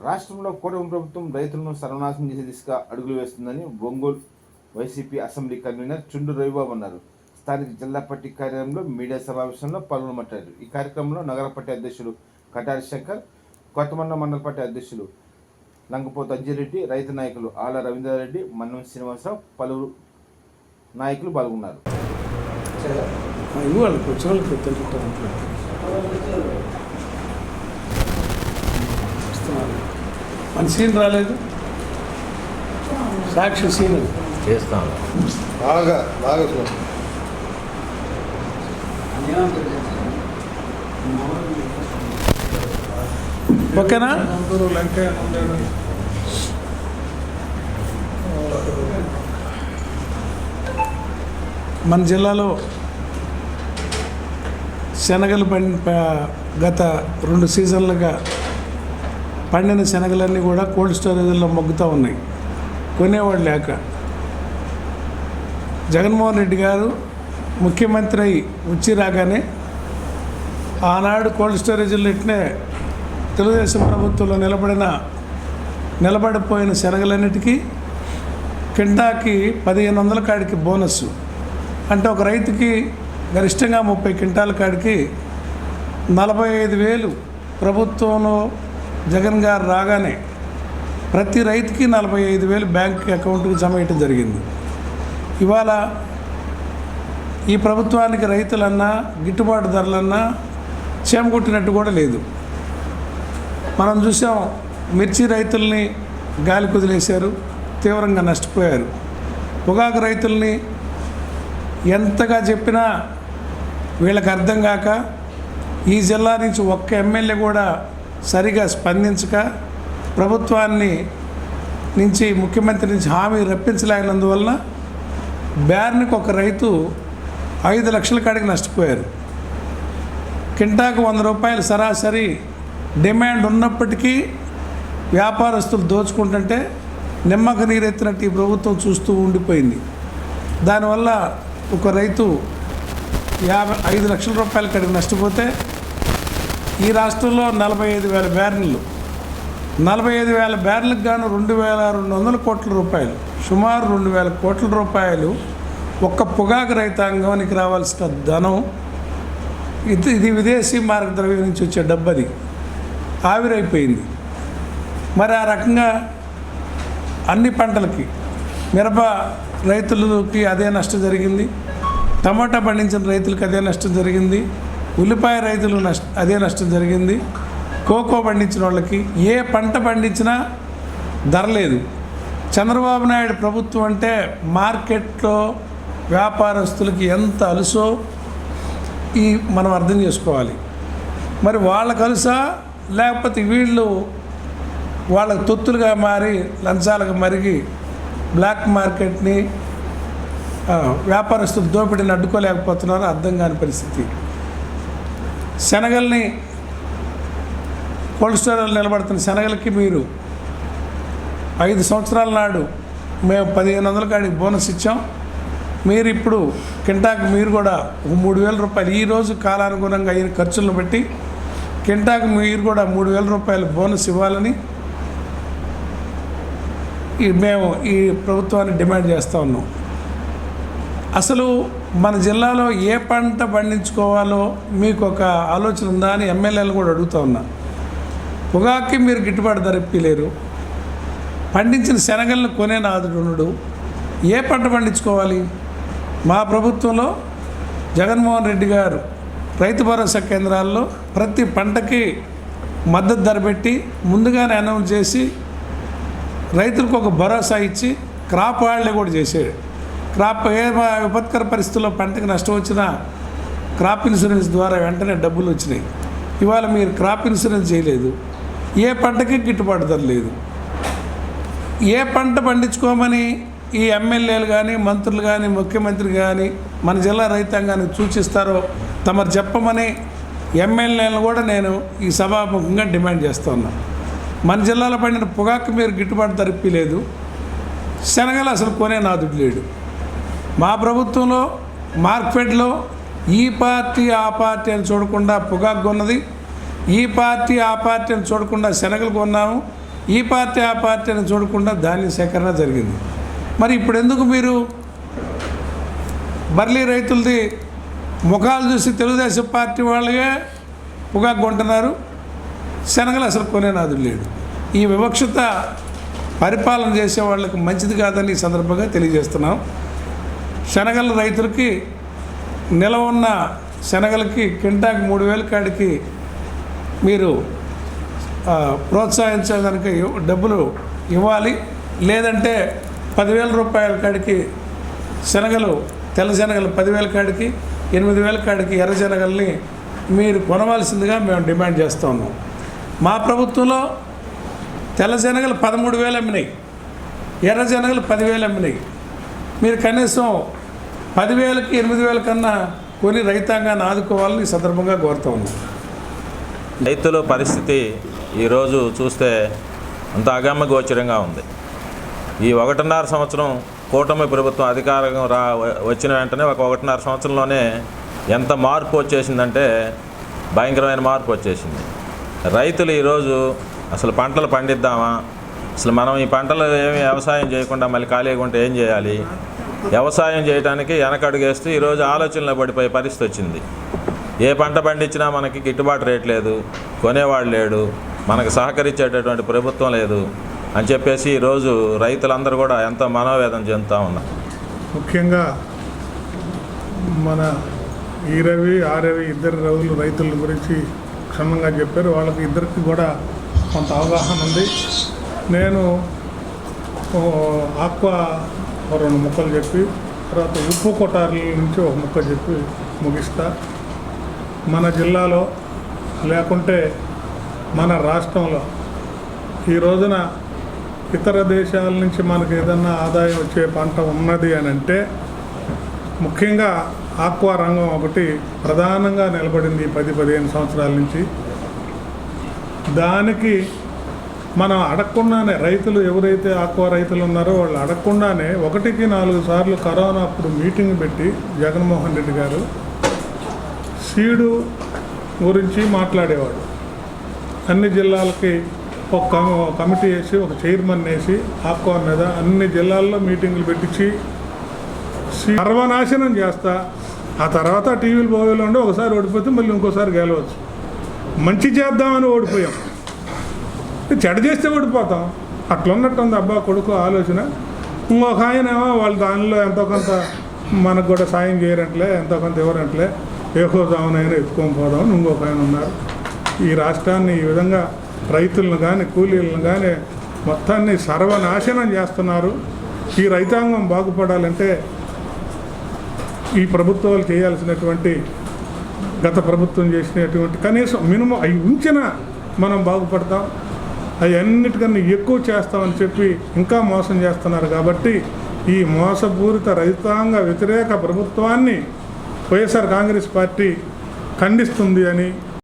రాష్ట్రంలో కూటమి ప్రభుత్వం రైతులను సర్వనాశనం చేసే దిశగా అడుగులు వేస్తుందని Ongole YCP assembly convener Chundu Ravibabu అన్నారు. స్థానిక జిల్లా పట్టి కార్యాలయంలో మీడియా సమావేశంలో పాల్గొనమంటారు ఈ కార్యక్రమంలో నగర పట్టి అధ్యక్షులు కటారి శంకర్ కొత్తమండ మండల పట్టి అధ్యక్షులు లంగపోతు అంజిరెడ్డి రైతు నాయకులు ఆల రవీంద్రారెడ్డి మన్నం శ్రీనివాసరావు పలువురు నాయకులు పాల్గొన్నారు ఇవి వాళ్ళకి వచ్చిన వాళ్ళకి తెలుసుకుంటారు వస్తున్నారు మన సీన్ రాలేదు. సాక్షి సీన్ అది. చేస్తాం. బాగా బాగా ఓకేనా? మన జిల్లాలో శనగలు పండి గత రెండు సీజన్లుగా పండిన శనగలన్నీ కూడా కోల్డ్ స్టోరేజ్లో మొగ్గుతూ ఉన్నాయి. కొనేవాడు లేక. జగన్మోహన్ రెడ్డి గారు ముఖ్యమంత్రి అయి వచ్చి రాగానే ఆనాడు కోల్డ్ స్టోరేజీలు ఇట్నే తెలుగుదేశం ప్రభుత్వంలో నిలబడిన నిలబడిపోయిన శనగలన్నిటికీ కింటాకి పదిహేను వందల కాడికి బోనస్ అంటే ఒక రైతుకి గరిష్టంగా ముప్పై క్వింటాల కాడికి నలభై ఐదు వేలు ప్రభుత్వంలో జగన్ గారు రాగానే ప్రతి రైతుకి నలభై ఐదు వేలు బ్యాంక్ అకౌంట్కి జమ చేయడం జరిగింది. ఇవాళ ఈ ప్రభుత్వానికి రైతులన్నా గిట్టుబాటు ధరలన్నా చేమకొట్టినట్టు కూడా లేదు. మనం చూసాం మిర్చి రైతుల్ని గాలి కుదిలేశారు తీవ్రంగా నష్టపోయారు. పొగాకు రైతుల్ని ఎంతగా చెప్పినా వీళ్ళకి అర్థం కాక ఈ జిల్లా నుంచి ఒక్క ఎమ్మెల్యే కూడా సరిగా స్పందించక ప్రభుత్వాన్ని నుంచి ముఖ్యమంత్రి నుంచి హామీ రప్పించలేనందువలన బ్యార్నికి ఒక రైతు ఐదు లక్షల కాడికి నష్టపోయారు. కింటాకు వంద రూపాయలు సరాసరి డిమాండ్ ఉన్నప్పటికీ వ్యాపారస్తులు దోచుకుంటుంటే నిమ్మక నీరెత్తినట్టు ఈ ప్రభుత్వం చూస్తూ ఉండిపోయింది. దానివల్ల ఒక రైతు యాభై ఐదు లక్షల రూపాయల కాడికి నష్టపోతే ఈ రాష్ట్రంలో నలభై ఐదు వేల బ్యారెన్లు. నలభై ఐదు వేల బ్యారెన్లకు గాను రెండు వేల రెండు వందల కోట్ల రూపాయలు. సుమారు రెండు వేల కోట్ల రూపాయలు ఒక్క పొగాకు రైతాంగానికి రావాల్సిన ధనం. ఇది ఇది విదేశీ మార్గద్రవ్యం నుంచి వచ్చే డబ్బది. ఆవిరైపోయింది. మరి ఆ రకంగా అన్ని పంటలకి మిరప రైతులకి అదే నష్టం జరిగింది. టమాటా పండించిన రైతులకు అదే నష్టం జరిగింది. ఉల్లిపాయ రైతులు నష్ట అదే నష్టం జరిగింది. కోకో పండించిన వాళ్ళకి ఏ పంట పండించినా ధర లేదు. చంద్రబాబు నాయుడు ప్రభుత్వం అంటే మార్కెట్లో వ్యాపారస్తులకి ఎంత అలుసో ఈ మనం అర్థం చేసుకోవాలి. మరి వాళ్ళ కలుసా లేకపోతే వీళ్ళు వాళ్ళకి తొత్తులుగా మారి లంచాలకు మరిగి బ్లాక్ మార్కెట్ని వ్యాపారస్తులు దోపిడీని అడ్డుకోలేకపోతున్నారు అర్థం కాని పరిస్థితి. శనగల్ని కోల్డ్ స్టోరేజ్లో నిలబడుతున్న శనగలకి మీరు ఐదు సంవత్సరాల నాడు మేము పదిహేను వందల కాడికి బోనస్ ఇచ్చాం. మీరు ఇప్పుడు కింటాకు మీరు కూడా ఒక మూడు వేల రూపాయలు ఈ రోజు కాలానుగుణంగా అయిన ఖర్చులను బట్టి కింటాకు మీరు కూడా మూడు వేల రూపాయలు బోనస్ ఇవ్వాలని మేము ఈ ప్రభుత్వాన్ని డిమాండ్ చేస్తూ ఉన్నాం. అసలు మన జిల్లాలో ఏ పంట పండించుకోవాలో మీకు ఒక ఆలోచన ఉందా అని ఎమ్మెల్యేలు కూడా అడుగుతూ ఉన్నా. పొగాకి మీరు గిట్టుబాటు ధర ఇప్పలేరు. పండించిన శనగలను కొనే నాదుడు ఏ పంట పండించుకోవాలి? మా ప్రభుత్వంలో జగన్మోహన్ రెడ్డి గారు రైతు భరోసా కేంద్రాల్లో ప్రతి పంటకి మద్దతు ధర పెట్టి ముందుగానే అనౌన్స్ చేసి రైతులకు ఒక భరోసా ఇచ్చి క్రాప్ వాళ్ళే కూడా చేసాడు క్రాప్ ఏ విపత్కర పరిస్థితుల్లో పంటకి నష్టం వచ్చినా క్రాప్ ఇన్సూరెన్స్ ద్వారా వెంటనే డబ్బులు వచ్చినాయి. ఇవాళ మీరు క్రాప్ ఇన్సూరెన్స్ చేయలేదు. ఏ పంటకి గిట్టుబాటు ధర లేదు. ఏ పంట పండించుకోమని ఈ ఎమ్మెల్యేలు కానీ మంత్రులు కానీ ముఖ్యమంత్రి కానీ మన జిల్లా రైతాంగానికి సూచిస్తారో తమరు చెప్పమని ఎమ్మెల్యేలను కూడా నేను ఈ సభాముఖంగా డిమాండ్ చేస్తూ ఉన్నా. మన జిల్లాలో పండిన పొగాకు మీరు గిట్టుబాటు ధరిపి లేదు. శనగలు అసలు కొనే నాదుడు లేడు. మా ప్రభుత్వంలో మార్కెట్లో ఈ పార్టీ ఆ పార్టీ అని చూడకుండా పొగాకున్నది ఈ పార్టీ ఆ పార్టీ అని చూడకుండా శనగలు కొన్నాము. ఈ పార్టీ ఆ పార్టీ అని చూడకుండా ధాన్య సేకరణ జరిగింది. మరి ఇప్పుడు ఎందుకు మీరు బర్లీ రైతులది ముఖాలు చూసి తెలుగుదేశం పార్టీ వాళ్ళే పొగాకు కొంటున్నారు? శనగలు అసలు కొనేనాదు లేడు ఈ వివక్షత పరిపాలన చేసే వాళ్ళకి మంచిది కాదని ఈ సందర్భంగా తెలియజేస్తున్నాం. శనగల రైతులకి నిలవ ఉన్న శనగలకి కింటాకి మూడు వేల కాడికి మీరు ప్రోత్సహించడానికి డబ్బులు ఇవ్వాలి. లేదంటే పదివేల రూపాయల కాడికి శనగలు తెల్ల శనగలు పదివేల కాడికి ఎనిమిది వేల కాడికి ఎర్ర శనగల్ని మీరు కొనవలసిందిగా మేము డిమాండ్ చేస్తూ ఉన్నాం. మా ప్రభుత్వంలో తెల్ల శనగలు పదమూడు వేలు అమ్మినాయి. ఎర్ర శనగలు పదివేలు అమ్మినాయి. మీరు కనీసం పదివేలకి ఎనిమిది వేల కన్నా కొని రైతాంగాన్ని ఆదుకోవాలని ఈ సందర్భంగా కోరుతా ఉన్నాం. రైతుల పరిస్థితి ఈరోజు చూస్తే అంత అగమ్య గోచరంగా ఉంది. ఈ ఒకటిన్నర సంవత్సరం కూటమి ప్రభుత్వం అధికారం రా వచ్చిన వెంటనే ఒక ఒకటిన్నర సంవత్సరంలోనే ఎంత మార్పు వచ్చేసిందంటే భయంకరమైన మార్పు వచ్చేసింది. రైతులు ఈరోజు అసలు పంటలు పండిద్దామా? అసలు మనం ఈ పంటలు ఏమి వ్యవసాయం చేయకుండా మళ్ళీ ఖాళీగా ఉంటే ఏం చేయాలి? వ్యవసాయం చేయడానికి వెనకడుగేస్తూ ఈరోజు ఆలోచనలో పడిపోయే పరిస్థితి వచ్చింది. ఏ పంట పండించినా మనకి గిట్టుబాటు రేట్ లేదు కొనేవాడు లేడు మనకు సహకరించేటటువంటి ప్రభుత్వం లేదు అని చెప్పేసి ఈరోజు రైతులందరూ కూడా ఎంతో మనోవేదన చెందుతూ ఉన్నారు. ముఖ్యంగా మన ఈ రవి ఆ రవి ఇద్దరు రవులు రైతుల గురించి క్షుణ్ణంగా చెప్పారు. వాళ్ళకి ఇద్దరికి కూడా కొంత అవగాహన ఉంది. నేను ఆక్వా రెండు ముక్కలు చెప్పి తర్వాత ఉప్పు కొటార్ల నుంచి ఒక ముక్క చెప్పి ముగిస్తా. మన జిల్లాలో లేకుంటే మన రాష్ట్రంలో ఈ రోజున ఇతర దేశాల నుంచి మనకు ఏదన్నా ఆదాయం వచ్చే పంట ఉన్నది అని అంటే ముఖ్యంగా ఆక్వా రంగం ఒకటి ప్రధానంగా నిలబడింది ఈ పది పదిహేను సంవత్సరాల నుంచి. దానికి మనం అడగకుండానే రైతులు ఎవరైతే ఆక్వా రైతులు ఉన్నారో వాళ్ళు అడగకుండానే ఒకటికి నాలుగు సార్లు కరోనా అప్పుడు మీటింగ్ పెట్టి జగన్మోహన్ రెడ్డి గారు సీడు గురించి మాట్లాడేవాడు. అన్ని జిల్లాలకి ఒక కమిటీ వేసి ఒక చైర్మన్ వేసి ఆక్వా మీద అన్ని జిల్లాల్లో మీటింగులు పెట్టించి సర్వనాశనం చేస్తా. ఆ తర్వాత టీవీలు బోవీలు ఉండి ఒకసారి ఓడిపోతే మళ్ళీ ఇంకోసారి గెలవచ్చు. మంచి చేద్దామని ఓడిపోయాం. చెడ చేస్తే ఓడిపోతాం. అట్లా ఉన్నట్టు ఉంది అబ్బా కొడుకు ఆలోచన. ఇంకొక ఆయన ఏమో వాళ్ళు దానిలో ఎంతో కొంత మనకు కూడా సాయం చేయరంట్లే ఎంతో కొంత ఇవ్వరంట్లే. ఏ హోదామనైనా ఎత్తుకొని పోదామని ఇంకొక ఆయన ఉన్నారు. ఈ రాష్ట్రాన్ని ఈ విధంగా రైతులను కానీ కూలీలను కానీ మొత్తాన్ని సర్వనాశనం చేస్తున్నారు. ఈ రైతాంగం బాగుపడాలంటే ఈ ప్రభుత్వాలు చేయాల్సినటువంటి గత ప్రభుత్వం చేసినటువంటి కనీసం మినిమం అవి ఉంచిన మనం బాగుపడతాం. అవి అన్నిటికన్నా ఎక్కువ చేస్తామని చెప్పి ఇంకా మోసం చేస్తున్నారు కాబట్టి ఈ మోసపూరిత రైతాంగ వ్యతిరేక ప్రభుత్వాన్ని వైఎస్ఆర్ కాంగ్రెస్ పార్టీ ఖండిస్తుంది అని